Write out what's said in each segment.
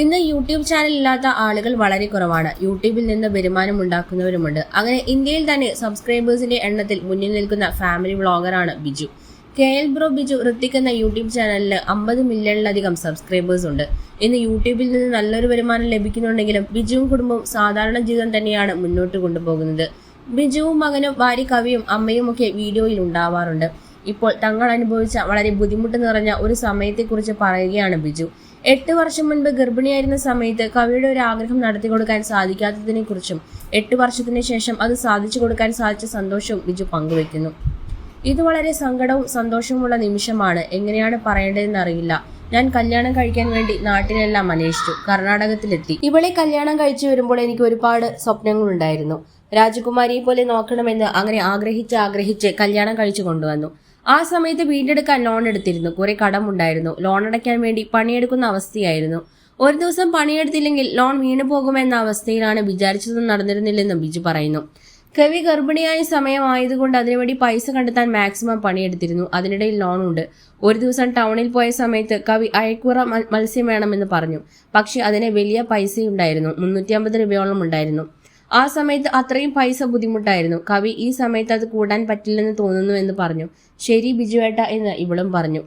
ഇന്ന് YouTube channel ഇല്ലാത്ത ആളുകൾ വളരെ കുറവാണ്. യൂട്യൂബിൽ നിന്ന് വരുമാനം ഉണ്ടാക്കുന്നവരുമുണ്ട്. അങ്ങനെ ഇന്ത്യയിൽ തന്നെ സബ്സ്ക്രൈബേഴ്സിന്റെ എണ്ണത്തിൽ മുന്നിൽ നിൽക്കുന്ന family വ്ളോഗറാണ് Biju. K L bro Biju Rithvik എന്ന യൂട്യൂബ് ചാനലിന് അമ്പത് മില്യണിലധികം സബ്സ്ക്രൈബേഴ്സ് ഉണ്ട്. ഇന്ന് യൂട്യൂബിൽ നിന്ന് നല്ലൊരു വരുമാനം ലഭിക്കുന്നുണ്ടെങ്കിലും ബിജുവും കുടുംബവും സാധാരണ ജീവിതം തന്നെയാണ് മുന്നോട്ട് കൊണ്ടുപോകുന്നത്. ബിജുവും മകനും ഭാര്യ കവിയും അമ്മയും ഒക്കെ വീഡിയോയിൽ ഉണ്ടാവാറുണ്ട്. ഇപ്പോൾ തങ്ങൾ അനുഭവിച്ച വളരെ ബുദ്ധിമുട്ട് നിറഞ്ഞ ഒരു സമയത്തെക്കുറിച്ച് പറയുകയാണ് ബിജു. എട്ട് വർഷം മുൻപ് ഗർഭിണിയായിരുന്ന സമയത്ത് കവിയുടെ ഒരു ആഗ്രഹം നടത്തി കൊടുക്കാൻ സാധിക്കാത്തതിനെ കുറിച്ചും എട്ട് വർഷത്തിന് ശേഷം അത് സാധിച്ചു കൊടുക്കാൻ സാധിച്ച സന്തോഷവും ബിജു പങ്കുവെക്കുന്നു ഇത് വളരെ സങ്കടവും സന്തോഷവുമുള്ള നിമിഷമാണ്. എങ്ങനെയാണ് പറയേണ്ടതെന്ന് അറിയില്ല. ഞാൻ കല്യാണം കഴിക്കാൻ വേണ്ടി നാട്ടിലെല്ലാം അന്വേഷിച്ചു. കർണാടകത്തിലെത്തി. ഇവളെ കല്യാണം കഴിച്ചു വരുമ്പോൾ എനിക്ക് ഒരുപാട് സ്വപ്നങ്ങളുണ്ടായിരുന്നു. രാജകുമാരിയെ പോലെ നോക്കണമെന്ന് അങ്ങനെ ആഗ്രഹിച്ച് ആഗ്രഹിച്ച് കല്യാണം കഴിച്ചു കൊണ്ടുവന്നു. ആ സമയത്ത് വീണ്ടെടുക്കാൻ ലോൺ എടുത്തിരുന്നു. കുറെ കടമുണ്ടായിരുന്നു. ലോൺ അടയ്ക്കാൻ വേണ്ടി പണിയെടുക്കുന്ന അവസ്ഥയായിരുന്നു. ഒരു ദിവസം പണിയെടുത്തില്ലെങ്കിൽ ലോൺ വീണു പോകുമെന്ന അവസ്ഥയിലാണ് വിചാരിച്ചതും നടന്നിരുന്നില്ലെന്നും ബിജു പറയുന്നു. കവി ഗർഭിണിയായ സമയമായതുകൊണ്ട് അതിനുവേണ്ടി പൈസ കണ്ടെത്താൻ മാക്സിമം പണിയെടുത്തിരുന്നു. അതിനിടയിൽ ലോണുണ്ട് ഒരു ദിവസം ടൗണിൽ പോയ സമയത്ത് കവി അയക്കുറ മത്സ്യം വേണമെന്ന് പറഞ്ഞു. പക്ഷെ അതിന് വലിയ പൈസയുണ്ടായിരുന്നു. മുന്നൂറ്റി അമ്പത് രൂപയോളം ഉണ്ടായിരുന്നു. ആ സമയത്ത് അത്രയും പൈസ ബുദ്ധിമുട്ടായിരുന്നു. കവി ഈ സമയത്ത് അത് കൂടാൻ പറ്റില്ലെന്ന് തോന്നുന്നു എന്ന് പറഞ്ഞു. ശരി ബിജുവേട്ട എന്ന് ഇവളും പറഞ്ഞു.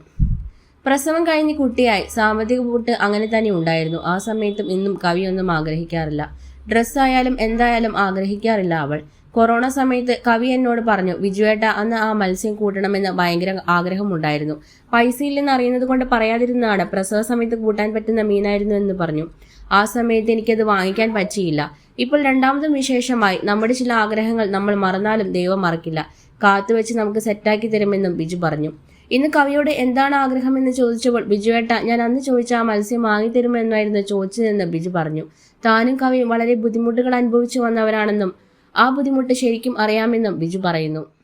പ്രസവം കഴിഞ്ഞ് കുട്ടിയായി. സാമ്പത്തിക ബൂട്ട് അങ്ങനെ തന്നെ ഉണ്ടായിരുന്നു. ആ സമയത്തും ഇന്നും കവിയൊന്നും ആഗ്രഹിക്കാറില്ല. ഡ്രസ്സായാലും എന്തായാലും ആഗ്രഹിക്കാറില്ല അവൾ. കൊറോണ സമയത്ത് കവി എന്നോട് പറഞ്ഞു വിജുവേട്ട അന്ന് ആ മത്സ്യം കൂട്ടണമെന്ന് ഭയങ്കര ആഗ്രഹമുണ്ടായിരുന്നു. പൈസയില്ലെന്ന് അറിയുന്നത് കൊണ്ട് പറയാതിരുന്നതാണ്. പ്രസവ സമയത്ത് കൂട്ടാൻ പറ്റുന്ന മീനായിരുന്നു എന്ന് പറഞ്ഞു. ആ സമയത്ത് എനിക്കത് വാങ്ങിക്കാൻ പറ്റിയില്ല. ഇപ്പോൾ രണ്ടാമതും വിശേഷമായി നമ്മുടെ ചില ആഗ്രഹങ്ങൾ നമ്മൾ മറന്നാലും ദൈവം മറക്കില്ല. കാത്തുവെച്ച് നമുക്ക് സെറ്റാക്കി തരുമെന്നും ബിജു പറഞ്ഞു. ഇന്ന് കവിയോട് എന്താണ് ആഗ്രഹം എന്ന് ചോദിച്ചപ്പോൾ ബിജുവേട്ട ഞാൻ അന്ന് ചോദിച്ച ആ മത്സ്യം വാങ്ങിത്തരുമെന്നായിരുന്നു ചോദിച്ചതെന്ന് ബിജു പറഞ്ഞു. താനും കവിയും വളരെ ബുദ്ധിമുട്ടുകൾ അനുഭവിച്ചു വന്നവരാണെന്നും ആ ബുദ്ധിമുട്ട് ശരിക്കും അറിയാമെന്നും ബിജു പറയുന്നു.